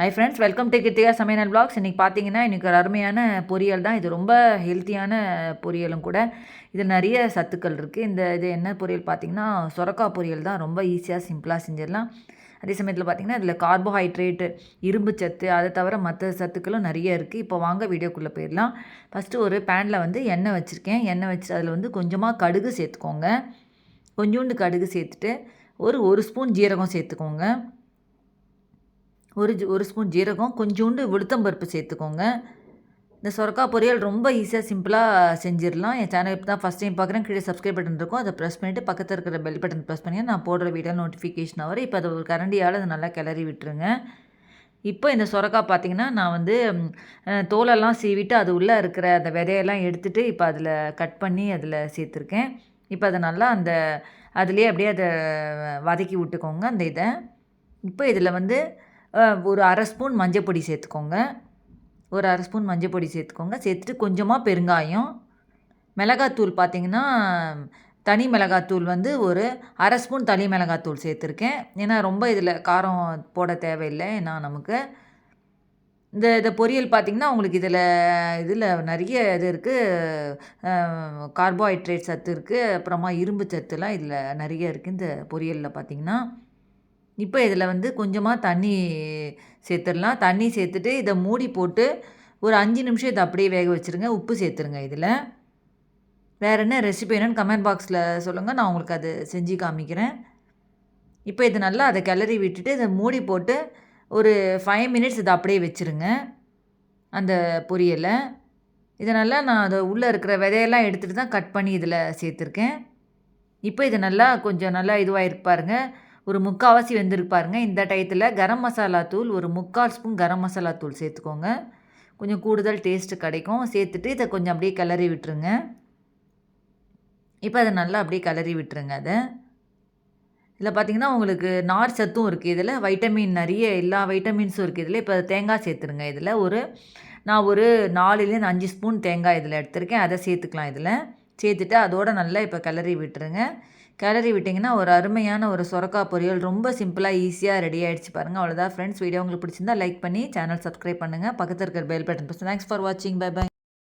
Hi friends welcome to Kiruthika சமையல் blogs இன்றைக்கி பார்த்தீங்கன்னா இன்றைக்கி ஒரு அருமையான பொரியல் தான். இது ரொம்ப ஹெல்த்தியான பொரியலும் கூட. இது நிறைய சத்துக்கள் இருக்குது இந்த இது என்ன பொரியல் பார்த்தீங்கன்னா சுரக்கா பொரியல் தான். ரொம்ப ஈஸியாக சிம்பிளாக செஞ்சிடலாம். அதே சமயத்தில் பார்த்திங்கன்னா இதில் கார்போஹைட்ரேட்டு இரும்பு சத்து அதை தவிர மற்ற சத்துக்களும் நிறைய இருக்குது இப்போ வாங்க வீடியோக்குள்ளே போயிடலாம். ஃபஸ்ட்டு ஒரு பேனில் வந்து எண்ணெய் வச்சுருக்கேன். எண்ணெய் வச்சு அதில் வந்து கொஞ்சமாக கடுகு சேர்த்துக்கோங்க. கொஞ்சோண்டு கடுகு சேர்த்துட்டு ஒரு ஒரு ஸ்பூன் ஜீரகம் சேர்த்துக்கோங்க. ஒரு ஒரு ஸ்பூன் ஜீரகம் கொஞ்சோண்டு உளுத்தம்பருப்பு சேர்த்துக்கோங்க. இந்த சொரக்கா பொரியல் ரொம்ப ஈஸியாக சிம்பிளாக செஞ்சிடலாம். என் சேனல் இப்போ தான் ஃபஸ்ட் டைம் பார்க்குறேன் கீழே சப்ஸ்கிரைப் பட்டன் இருக்கும். அதை ப்ரெஸ் பண்ணிவிட்டு பக்கத்தில் இருக்கிற பெல் பட்டன் ப்ரெஸ் பண்ணி நான் போடுற வீடியோ நோட்டிஃபிகேஷன் வரும். இப்போ அதை ஒரு கரண்டியால் அதை நல்லா கிளறி விட்டுருங்க. இப்போ இந்த சொரக்கா பார்த்திங்கன்னா நான் வந்து தோலெல்லாம் சீவிட்டு அது உள்ளே இருக்கிற அந்த விதையெல்லாம் எடுத்துகிட்டு இப்போ அதில் கட் பண்ணி அதில் சேர்த்துருக்கேன். இப்போ அதை நல்லா அந்த அதுலேயே அப்படியே அதை வதக்கி விட்டுக்கோங்க அந்த இதை. இப்போ இதில் வந்து ஒரு அரை ஸ்பூன் மஞ்சள் பொடி சேர்த்துக்கோங்க. ஒரு அரை ஸ்பூன் மஞ்சள் பொடி சேர்த்துக்கோங்க. சேர்த்துட்டு கொஞ்சமாக பெருங்காயம் மிளகாத்தூள் பார்த்திங்கன்னா தனி மிளகாத்தூள் வந்து ஒரு அரை ஸ்பூன் தனி மிளகாத்தூள் சேர்த்துருக்கேன். ஏன்னா ரொம்ப இதில் காரம் போட தேவையில்லை. ஏன்னா நமக்கு இந்த இந்த பொரியல் பார்த்திங்கன்னா உங்களுக்கு இதில் இதில் நிறைய இது இருக்குது கார்போஹைட்ரேட் சத்து இருக்குது அப்புறமா இரும்பு சத்துலாம் இதில் நிறைய இருக்குது இந்த பொரியலில் பார்த்திங்கன்னா. இப்போ இதில் வந்து கொஞ்சமாக தண்ணி சேர்த்துடலாம் தண்ணி சேர்த்துட்டு இதை மூடி போட்டு ஒரு அஞ்சு நிமிஷம் இதை அப்படியே வேக வச்சுருங்க. உப்பு சேர்த்துருங்க இதில். வேறு என்ன ரெசிபி என்னென்னு கமெண்ட் பாக்ஸில் சொல்லுங்கள் நான் உங்களுக்கு அது செஞ்சு காமிக்கிறேன். இப்போ இது நல்லா அதை கிளறி விட்டுட்டு இதை மூடி போட்டு ஒரு ஃபைவ் மினிட்ஸ் இதை அப்படியே வச்சுருங்க. அந்த பொரியலை. இதை நல்லா நான் அதை உள்ளே இருக்கிற விதையெல்லாம் எடுத்துகிட்டு தான் கட் பண்ணி இதில் சேர்த்துருக்கேன் இப்போ இது நல்லா கொஞ்சம் நல்லா இதுவாக இருப்பாருங்க ஒரு முக்கால்வாசி வெந்திருப்பாருங்க இந்த டயத்தில் கரம் மசாலா தூள் ஒரு முக்கால் ஸ்பூன் கரம் மசாலா தூள் சேர்த்துக்கோங்க. கொஞ்சம் கூடுதல் டேஸ்ட்டு கிடைக்கும். சேர்த்துட்டு இதை கொஞ்சம் அப்படியே கிளறி விட்டுருங்க. இப்போ அதை நல்லா அப்படியே கிளறி விட்டுருங்க அதை. இதில் பார்த்திங்கன்னா உங்களுக்கு நார் சத்தும் இருக்குது இதில். வைட்டமின் நிறைய எல்லா வைட்டமின்ஸும் இருக்குது இதில். இப்போ தேங்காய் சேர்த்துருங்க இதில். ஒரு நான் ஒரு நாலுலேருந்து அஞ்சு ஸ்பூன் தேங்காய் இதில் எடுத்திருக்கேன். அதை சேர்த்துக்கலாம் இதில். சேர்த்துட்டு அதோடு நல்லா இப்போ கிளறி விட்டுருங்க. கிளறி விட்டிங்கன்னா ஒரு அருமையான ஒரு சொரக்கா பொரியல் ரொம்ப சிம்பிளாக ஈஸியாக ரெடி ஆகிடுச்சு பாருங்கள் அவ்வளோதான் ஃப்ரெண்ட்ஸ் வீடியோ உங்களுக்கு பிடிச்சிருந்தா லைக் பண்ணி சேனல் சப்ஸ்கிரைப் பண்ணுங்கள் பக்கத்தில் இருக்கிற பெல் பட்டன் தேங்க்ஸ் ஃபார் வாட்சிங் பை பை